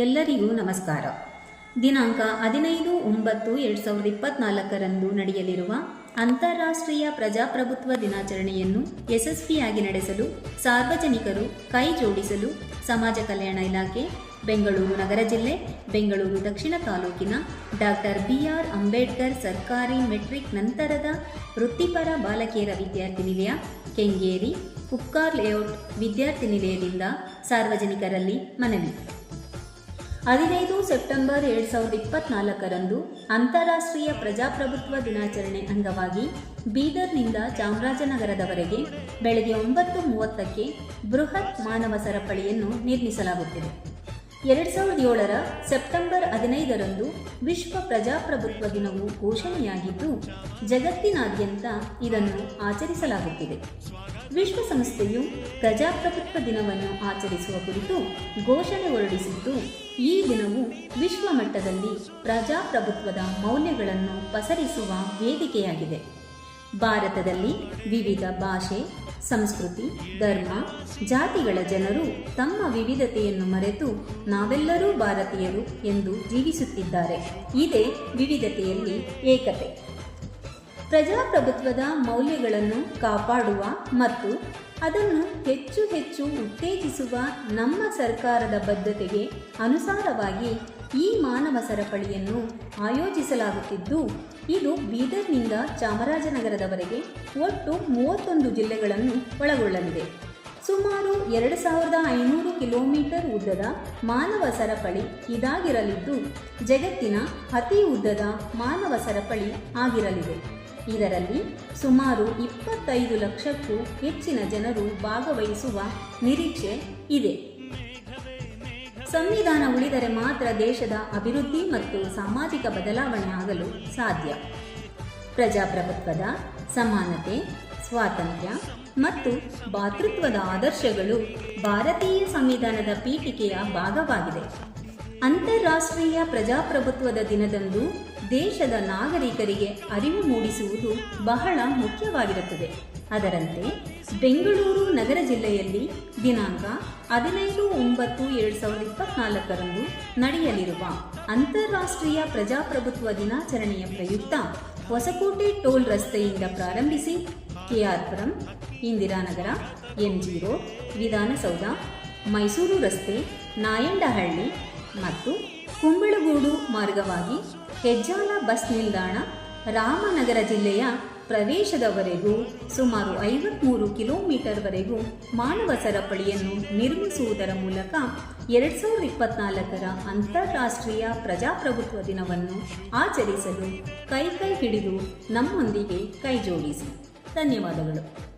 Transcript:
ಎಲ್ಲರಿಗೂ ನಮಸ್ಕಾರ. ದಿನಾಂಕ ಹದಿನೈದು ಒಂಬತ್ತು ಎರಡು ಸಾವಿರದ ಇಪ್ಪತ್ನಾಲ್ಕರಂದು ನಡೆಯಲಿರುವ ಅಂತಾರಾಷ್ಟ್ರೀಯ ಪ್ರಜಾಪ್ರಭುತ್ವ ದಿನಾಚರಣೆಯನ್ನು ಯಶಸ್ವಿಯಾಗಿ ನಡೆಸಲು, ಸಾರ್ವಜನಿಕರು ಕೈ ಜೋಡಿಸಲು ಸಮಾಜ ಕಲ್ಯಾಣ ಇಲಾಖೆ, ಬೆಂಗಳೂರು ನಗರ ಜಿಲ್ಲೆ, ಬೆಂಗಳೂರು ದಕ್ಷಿಣ ತಾಲೂಕಿನ ಡಾಕ್ಟರ್ ಬಿ ಆರ್ ಅಂಬೇಡ್ಕರ್ ಸರ್ಕಾರಿ ಮೆಟ್ರಿಕ್ ನಂತರದ ವೃತ್ತಿಪರ ಬಾಲಕಿಯರ ವಿದ್ಯಾರ್ಥಿ ನಿಲಯ, ಕೆಂಗೇರಿ ಕುಕ್ಕಾರ್ ಲೇಔಟ್ ವಿದ್ಯಾರ್ಥಿ ನಿಲಯದಿಂದ ಸಾರ್ವಜನಿಕರಲ್ಲಿ ಮನವಿ. ಹದಿನೈದು ಸೆಪ್ಟೆಂಬರ್ ಎರಡು ಸಾವಿರದ ಇಪ್ಪತ್ನಾಲ್ಕರಂದು ಅಂತಾರಾಷ್ಟ್ರೀಯ ಪ್ರಜಾಪ್ರಭುತ್ವ ದಿನಾಚರಣೆ ಅಂಗವಾಗಿ ಬೀದರ್ನಿಂದ ಚಾಮರಾಜನಗರದವರೆಗೆ ಬೆಳಗ್ಗೆ ಒಂಬತ್ತು ಮೂವತ್ತಕ್ಕೆ ಬೃಹತ್ ಮಾನವ ಸರಪಳಿಯನ್ನು ನಿರ್ಮಿಸಲಾಗುತ್ತಿದೆ. ಎರಡು ಸಾವಿರದ ಏಳರ ಸೆಪ್ಟೆಂಬರ್ ಹದಿನೈದರಂದು ವಿಶ್ವ ಪ್ರಜಾಪ್ರಭುತ್ವ ದಿನವು ಘೋಷಣೆಯಾಗಿದ್ದು, ಜಗತ್ತಿನಾದ್ಯಂತ ಇದನ್ನು ಆಚರಿಸಲಾಗುತ್ತಿದೆ. ವಿಶ್ವಸಂಸ್ಥೆಯು ಪ್ರಜಾಪ್ರಭುತ್ವ ದಿನವನ್ನು ಆಚರಿಸುವ ಕುರಿತು ಘೋಷಣೆ ಹೊರಡಿಸಿದ್ದು, ಈ ದಿನವು ವಿಶ್ವ ಮಟ್ಟದಲ್ಲಿ ಪ್ರಜಾಪ್ರಭುತ್ವದ ಮೌಲ್ಯಗಳನ್ನು ಪಸರಿಸುವ ವೇದಿಕೆಯಾಗಿದೆ. ಭಾರತದಲ್ಲಿ ವಿವಿಧ ಭಾಷೆ, ಸಂಸ್ಕೃತಿ, ಧರ್ಮ, ಜಾತಿಗಳ ಜನರು ತಮ್ಮ ವಿವಿಧತೆಯನ್ನು ಮರೆತು ನಾವೆಲ್ಲರೂ ಭಾರತೀಯರು ಎಂದು ಜೀವಿಸುತ್ತಿದ್ದಾರೆ. ಇದೇ ವಿವಿಧತೆಯಲ್ಲಿ ಏಕತೆ. ಪ್ರಜಾಪ್ರಭುತ್ವದ ಮೌಲ್ಯಗಳನ್ನು ಕಾಪಾಡುವ ಮತ್ತು ಅದನ್ನು ಹೆಚ್ಚು ಹೆಚ್ಚು ಉತ್ತೇಜಿಸುವ ನಮ್ಮ ಸರ್ಕಾರದ ಬದ್ಧತೆಗೆ ಅನುಸಾರವಾಗಿ ಈ ಮಾನವ ಸರಪಳಿಯನ್ನು ಆಯೋಜಿಸಲಾಗುತ್ತಿದ್ದು, ಇದು ಬೀದರ್ನಿಂದ ಚಾಮರಾಜನಗರದವರೆಗೆ ಒಟ್ಟು ಮೂವತ್ತೊಂದು ಜಿಲ್ಲೆಗಳನ್ನು ಒಳಗೊಳ್ಳಲಿದೆ. ಸುಮಾರು ಎರಡು ಸಾವಿರದ ಐನೂರು ಕಿಲೋಮೀಟರ್ ಉದ್ದದ ಮಾನವ ಸರಪಳಿ ಇದಾಗಿರಲಿದ್ದು, ಜಗತ್ತಿನ ಅತಿ ಉದ್ದದ ಮಾನವ ಸರಪಳಿ ಆಗಿರಲಿದೆ. ಇದರಲ್ಲಿ ಸುಮಾರು ಇಪ್ಪತ್ತೈದು ಲಕ್ಷಕ್ಕೂ ಹೆಚ್ಚಿನ ಜನರು ಭಾಗವಹಿಸುವ ನಿರೀಕ್ಷೆ ಇದೆ. ಸಂವಿಧಾನ ಉಳಿದರೆ ಮಾತ್ರ ದೇಶದ ಅಭಿವೃದ್ಧಿ ಮತ್ತು ಸಾಮಾಜಿಕ ಬದಲಾವಣೆ ಆಗಲು ಸಾಧ್ಯ. ಪ್ರಜಾಪ್ರಭುತ್ವದ ಸಮಾನತೆ, ಸ್ವಾತಂತ್ರ್ಯ ಮತ್ತು ಭಾತೃತ್ವದ ಆದರ್ಶಗಳು ಭಾರತೀಯ ಸಂವಿಧಾನದ ಪೀಠಿಕೆಯ ಭಾಗವಾಗಿದೆ. ಅಂತಾರಾಷ್ಟ್ರೀಯ ಪ್ರಜಾಪ್ರಭುತ್ವದ ದಿನದಂದು ದೇಶದ ನಾಗರಿಕರಿಗೆ ಅರಿವು ಮೂಡಿಸುವುದು ಬಹಳ ಮುಖ್ಯವಾಗಿರುತ್ತದೆ. ಅದರಂತೆ ಬೆಂಗಳೂರು ನಗರ ಜಿಲ್ಲೆಯಲ್ಲಿ ದಿನಾಂಕ ಹದಿನೈದು ಒಂಬತ್ತು ಎರಡು ಸಾವಿರದ ಇಪ್ಪತ್ನಾಲ್ಕರಂದು ನಡೆಯಲಿರುವ ಅಂತಾರಾಷ್ಟ್ರೀಯ ಪ್ರಜಾಪ್ರಭುತ್ವ ದಿನಾಚರಣೆಯ ಪ್ರಯುಕ್ತ ಹೊಸಕೋಟೆ ಟೋಲ್ ರಸ್ತೆಯಿಂದ ಪ್ರಾರಂಭಿಸಿ ಕೆಆರ್ಪುರಂ ಇಂದಿರಾನಗರ ಎಂಜಿ ರೋಡ್, ವಿಧಾನಸೌಧ ಮೈಸೂರು ರಸ್ತೆ, ನಾಯಂಡಹಳ್ಳಿ ಮತ್ತು ಕುಂಬಳಗೂಡು ಮಾರ್ಗವಾಗಿ ಹೆಜ್ಜಾಲ ಬಸ್ ನಿಲ್ದಾಣ ರಾಮನಗರ ಜಿಲ್ಲೆಯ ಪ್ರವೇಶದವರೆಗೂ ಸುಮಾರು ಐವತ್ಮೂರು ಕಿಲೋಮೀಟರ್ವರೆಗೂ ಮಾನವ ಸರಪಳಿಯನ್ನು ನಿರ್ಮಿಸುವುದರ ಮೂಲಕ ಎರಡು ಸಾವಿರದ ಇಪ್ಪತ್ನಾಲ್ಕರ ಅಂತಾರಾಷ್ಟ್ರೀಯ ಪ್ರಜಾಪ್ರಭುತ್ವ ದಿನವನ್ನು ಆಚರಿಸಲು ಕೈ ಕೈ ಹಿಡಿದು ನಮ್ಮೊಂದಿಗೆ ಕೈಜೋಡಿಸಿ. ಧನ್ಯವಾದಗಳು.